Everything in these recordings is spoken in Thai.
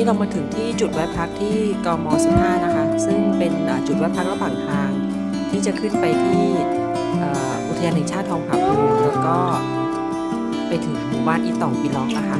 นี้เรามาถึงที่จุดแวะพักที่กม 15 นะคะ ซึ่งเป็นจุดแวะพักระหว่างทาง ที่จะขึ้นไปที่อุทยานแห่งชาติทองผาภูมิแล้วก็ไปถึงหมู่บ้านอีต่องปีล็อกนะค่ะ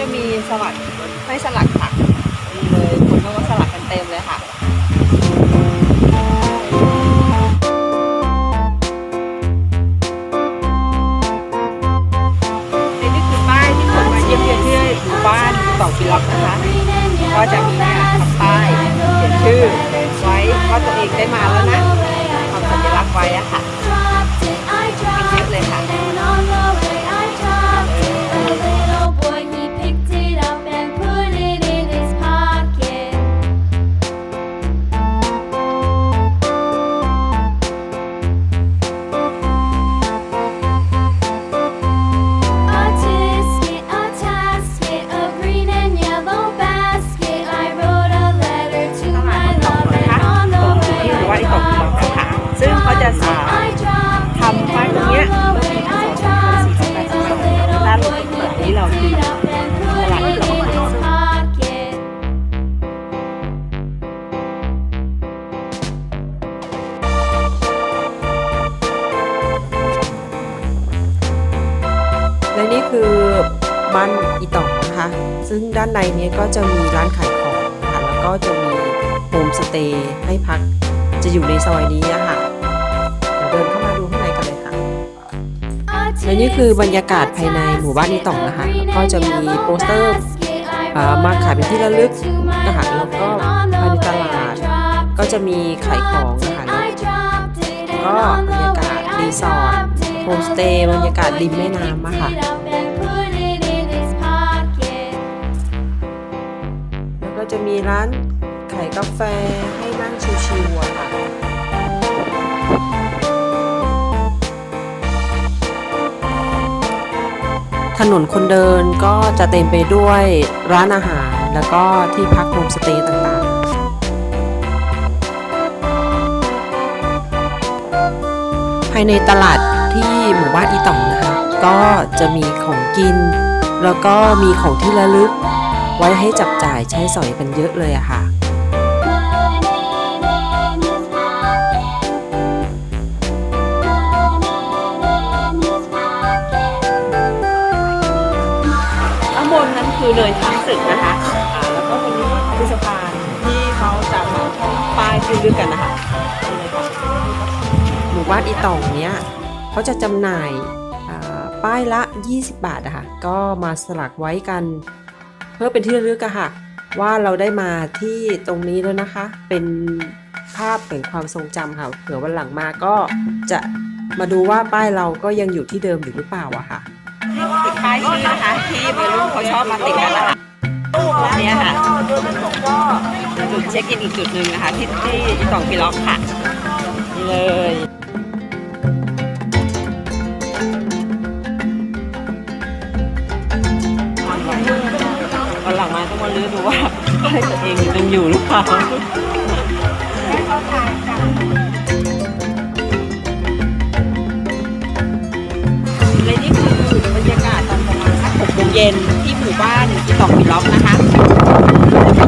จะมีสลัดไม่สลัด ก็จะมีร้านขายของนะคะแล้วก็จะมีโฮมสเตย์ให้พักจะอยู่ในซอยนี้อะค่ะเดี๋ยวเดินเข้ามาดูข้างในกันเลยค่ะและนี่คือบรรยากาศภายในหมู่บ้านอีตองนะคะ ก็จะมีโปสเตอร์อามาขายเป็นที่ระลึกนะคะแล้วก็ภายในตลาด ก็จะมีขายของนะคะแล้วก็บรรยากาศรีสอร์ทโฮมสเตย์บรรยากาศริมแม่น้ำอะค่ะ มีร้านขายกาแฟให้นั่งชิวๆค่ะถนนคนเดินก็จะเต็มไปด้วยร้านอาหาร แล้วก็ที่พักโฮมสเตย์ต่างๆ ภายในตลาดที่หมู่บ้านอีต่องนะคะ ก็จะมีของกิน แล้วก็มีของที่ระลึก ไว้ให้จับจ่ายใช้สอยกันเยอะเลยอะค่ะข้างบนนั้นคือเนินช้างศึกนะคะอ่าแล้วก็ตรงนี้คือสะพานที่เขาจะมาป้ายชื่อเรียกกันนะคะนี่เลยค่ะหมู่บ้านอีตองเนี้ยเขาจะจำหน่ายอ่าป้ายละ 20 บาทนะคะก็มาสลักไว้กันเพื่อเป็นที่ระลึกอะค่ะ ว่าเราได้มาที่ตรงนี้แล้วนะคะ เป็นภาพแห่งความทรงจำค่ะ เผื่อวันหลังมาก็จะมาดูว่าป้ายเราก็ยังอยู่ที่เดิมอยู่หรือเปล่าอะค่ะติดป้ายชื่นะคะที่วัยรุ่นเขาชอบมาติดกันนะคะเนี่ยค่ะจุดเช็คอินอีกจุดหนึ่งนะคะ ที่ที่อีตองปีล็อกค่ะนี่เลย้ายตัวเองยังอยู่หรือเปล่าและนี่คือบรรยากาศตอนประมาณสักหกโมงเย็นที่หมู่บ้านอีตองปีล็อกนะคะน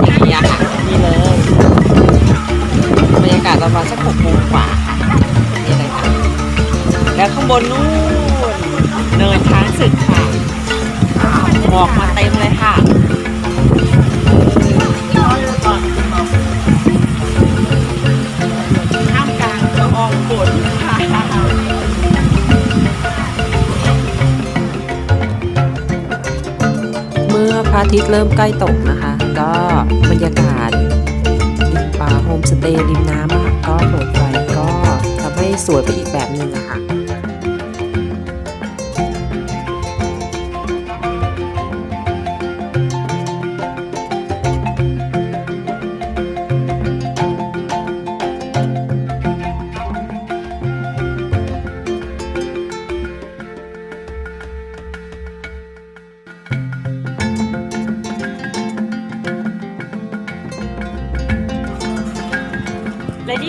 อย่างนี้อะค่ะนี่เลยบรรยากาศตอนประมาณสักหกโมงกว่าค่ะนี่เลยค่ะแล้วข้างบนนู่นเนินช้างศึกค่ะหมอกมาเต็มเลยค่ะ ระอาทิตย์เริ่มใกล้ตกนะคะ ก็บรรยากาศริมป่าโฮมสเตย์ริมน้ำค่ะก็เปิดไฟก็ทำให้สวยไปอีกแบบหนึ่งนะคะ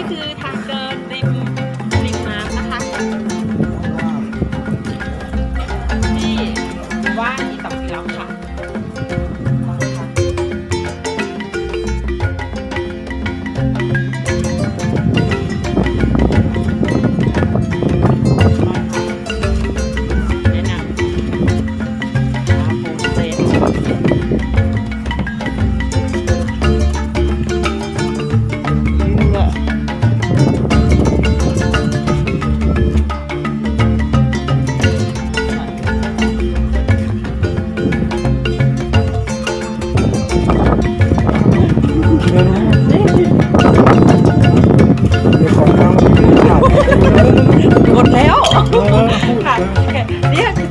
คือ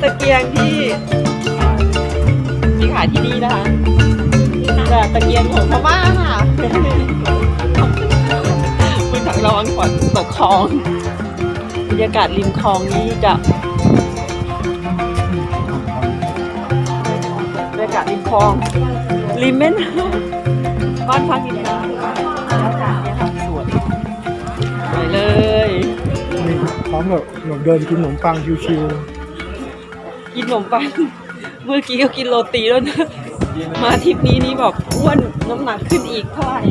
ตะเกียงที่มีขายที่นี่นะคะแต่ตะเกียงของพม่าค่ะคุณถังระวังฝนตกคลองบรรยากาศริมคลองนี้จะบรรยากาศริมคลองริมแม่น้ำบ้านพักริมน้ำบรรยากาศเนี่ยค่ะสวยสวยเลยนี่พร้อมแบบหนูเดินกินขนมปังชิว กินขนมปัง เมื่อกี้ก็กินโรตีแล้วนะ มาทริปนี้นี่แบบอ้วนน้ำหนักขึ้นอีกเท่าไหร่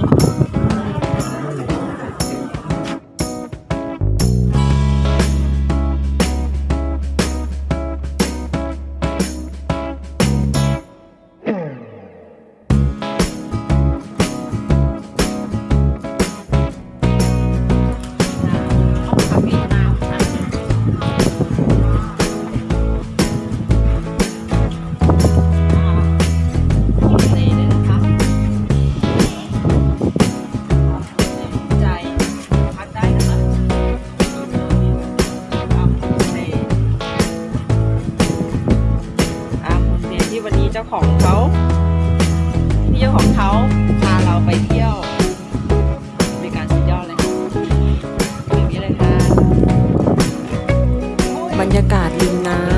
บรรยากาศริมน้ำ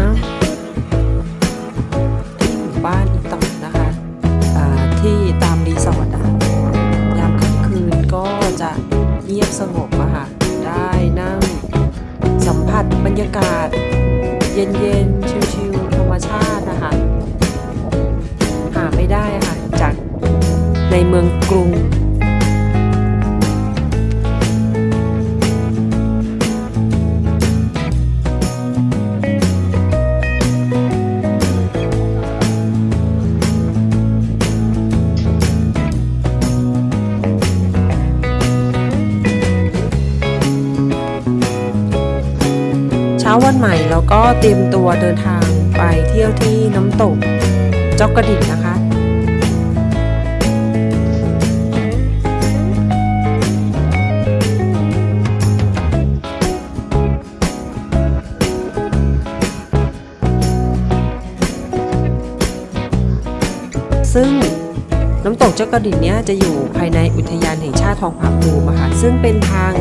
ที่หมู่บ้านอีตอนะคะที่ตามรีสอร์ทอะยามค่ำคืนก็จะเงียบสงบอะค่ะ ได้นั่ง สัมผัสบรรยากาศ เย็นๆ ชิลๆธรรมชาตินะคะ หาไม่ได้ค่ะจากในเมืองกรุง เราก็เตรียมตัวเดินทางไปเที่ยวที่น้ำตกจอกกระดิ่งนะคะ ซึ่งน้ำตกเจ้ากระดิ่งเนี้ยจะอยู่ภายในอุทยานแห่งชาติทองผาภูมิค่ะซึ่งเป็นทาง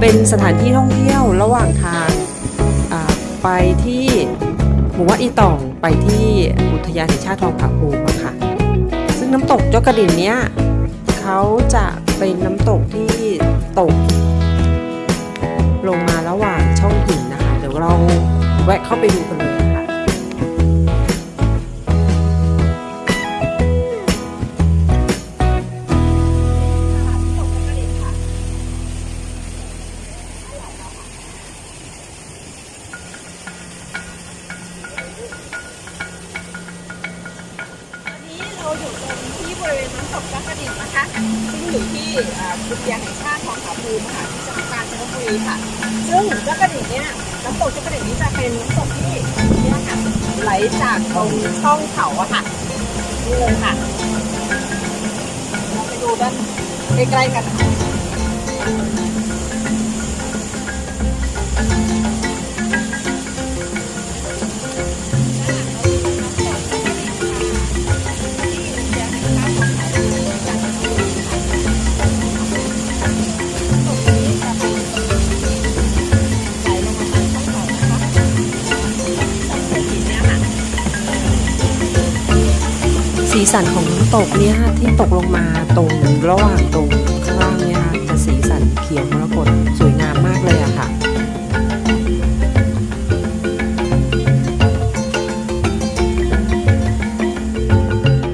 เป็นสถานที่ท่องเที่ยวระหว่างทาง ไปที่หมู่บ้านอีต่องไปที่อุทยานแห่งชาติทองผาภูมิค่ะ ซึ่งน้ำตกเจ้ากระดิ่งเนี้ยเขาจะเป็นน้ำตกที่ตก ลงมาระหว่างช่องหินนะคะ เดี๋ยวเราแวะเข้าไปดูกันเลย บริเวณน้ำตกพระประดิษฐ์นะคะ ซึ่งอยู่ที่อุทยานแห่งชาติทองผาภูมิค่ะที่จังหวัดกาญจนบุรีค่ะ ซึ่งพระประดิษฐ์เนี่ยน้ำตกพระประดิษฐ์นี้จะเป็นน้ำตกที่เนี่ยค่ะไหลจากตรงช่องเขาอะค่ะนี่เลยค่ะเราไปดูด้านใกล้ๆกันนะคะ สันของน้ำตกเนี่ยที่ตกลงมาตรงระหว่างตรงข้างล่างเนี่ยค่ะจะสีสันเขียวมรกตสวยงามมากเลยอะค่ะ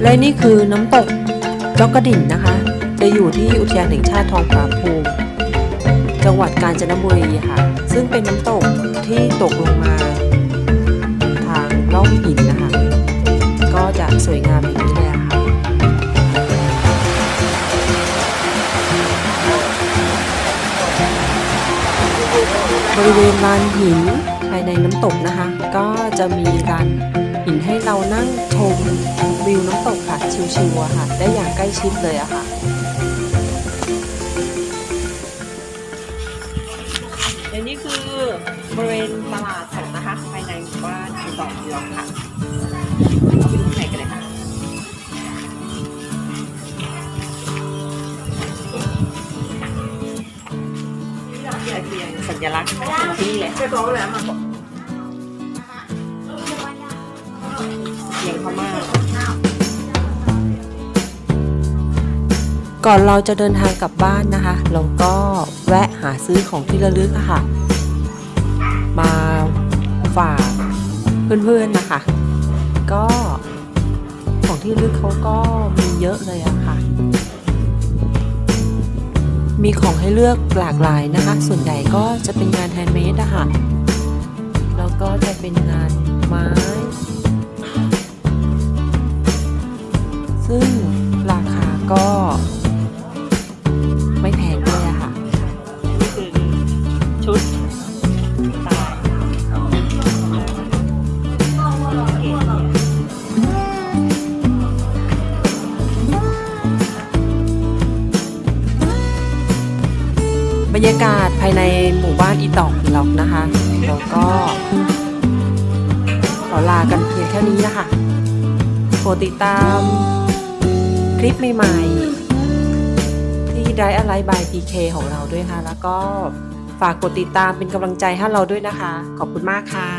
และนี่คือน้ำตกจ้ากระดิ่งนะคะ จะอยู่ที่อุทยานแห่งชาติทองผาภูมิจังหวัดกาญจนบุรีค่ะ ซึ่งเป็นน้ำตกที่ตกลงมา ทางร่องหิน สวยงามอย่างนี้เลยค่ะบริเวณลานหินภายในน้ำตกนะคะ ก็จะมีลานหินให้เรานั่งชมวิวน้ำตกค่ะชิวๆอะค่ะ ได้อย่างใกล้ชิดเลยอะค่ะและ ญลักษณ์ของที่นี่แหละเสียงพม่าก่อนเราจะเดินทางกลับบ้านนะคะ เราก็แวะหาซื้อของที่ระลึกค่ะ มาฝากเพื่อนๆนะคะ ก็ของที่ระลึกเขาก็มีเยอะเลยอะค่ะ มีของให้เลือกหลากหลายนะคะ ส่วนใหญ่ก็จะเป็นงานแฮนด์เมดอะค่ะ แล้วก็จะเป็นงานไม้ ซึ่งราคาก็ ยากาศภายในหมู่บ้านอีตอกล็อกนะคะแล้วก็ ขอลากันเพียงแค่นี้นะคะโปรดติดตามคลิปใหม่ๆ ที่ได้อะไรบาย PK ของเราด้วยค่ะ แล้วก็ฝากกดติดตามเป็นกำลังใจให้เราด้วยนะคะ ขอบคุณมากค่ะ